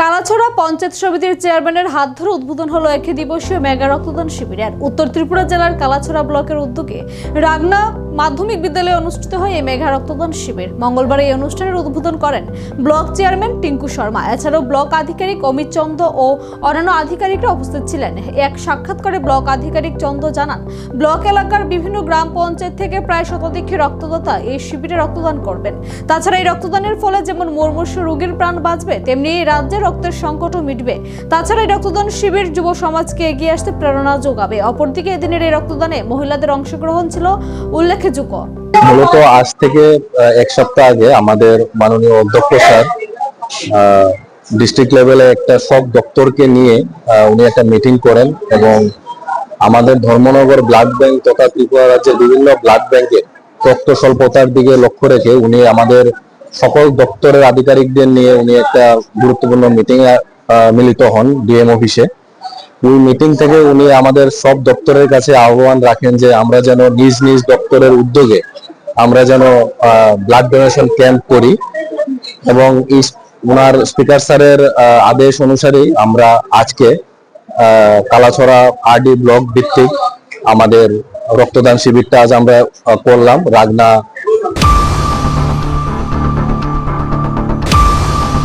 কালাছড়া পঞ্চায়েত সমিতির চেয়ারম্যানের হাত ধরে উদ্বোধন হলো একে দিবসীয় মেগা রক্তদান শিবিরের উত্তর ত্রিপুরা জেলার কালাছড়া ব্লকের উদ্যোগে রাগনা মাধ্যমিক বিদ্যালয়ে অনুষ্ঠিত হয় এই মেঘা রক্তদান শিবির। মঙ্গলবার এই অনুষ্ঠানের উদ্বোধন করেন ব্লক চেয়ারম্যান টিঙ্কু শর্মা। এছাড়াও ব্লক আধিকারিক অমিত চন্দ ও অন্যান্য আধিকারিকরা উপস্থিত ছিলেন। এক সাক্ষাৎকারে ব্লক আধিকারিক চন্দ জানান, ব্লক এলাকার বিভিন্ন গ্রাম পঞ্চায়েত থেকে প্রায় শতাধিক রক্তদাতা এই শিবিরে রক্তদান করবেন। তাছাড়া এই রক্তদানের ফলে যেমন মুমূর্ষু রোগীর প্রাণ বাঁচবে, তেমনি এই রাজ্যে রক্তের সংকটও মিটবে। তাছাড়া এই রক্তদান শিবির যুব সমাজকে এগিয়ে আসতে প্রেরণা যোগাবে। অপরদিকে এদিনের এই রক্তদানে মহিলাদের অংশগ্রহণ ছিল উল্লেখযোগ্য। মূলত আজ থেকে এক সপ্তাহ আগে আমাদের মাননীয় অধ্যক্ষ স্যার ডিস্ট্রিক্ট লেভেলে একটা সব দপ্তরকে নিয়ে উনি একটা মিটিং করেন এবং আমাদের ধর্মনগর ব্লাড ব্যাংক তথা ত্রিপুরা রাজ্যের বিভিন্ন ব্লাড ব্যাংকে রক্ত স্বল্পতার দিকে লক্ষ্য রেখে উনি আমাদের সকল দপ্তরের আধিকারিকদের নিয়ে উনি একটা গুরুত্বপূর্ণ মিটিং মিলিত হন ডিএম অফিসে ওই মিটিং থেকে উনি আমাদের সব দপ্তরের কাছে আহ্বান রাখেন যে আমরা যেন নিজ নিজ দপ্তরের উদ্যোগে আমরা যেন ব্লাড ডোনেশন ক্যাম্প করি এবং ওনার স্পিকার স্যারের আদেশ অনুসারেই আমরা আজকে কালাছড়া আরডি ব্লক ভিত্তিক আমাদের রক্তদান শিবিরটা আজ আমরা করলাম। রাগনা